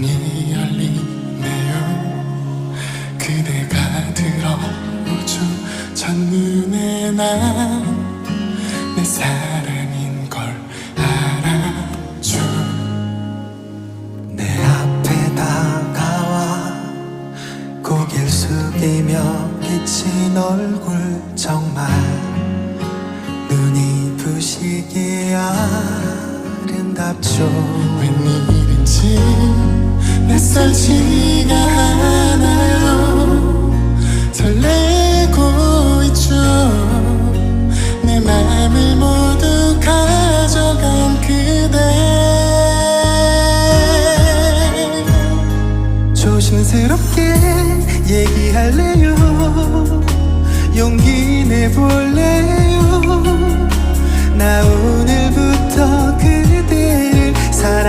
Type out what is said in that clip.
문이 열리네요 그대가 들어오죠. 첫눈에 난 내 사랑인 걸 알아줘. 내 앞에 다가와 고개 숙이며 비친 얼굴 정말 눈이 부시게 아름답죠. 웬일인지 낯설지가 않아요. 설레고 있죠. 내 맘을 모두 가져간 그대. 조심스럽게 얘기할래요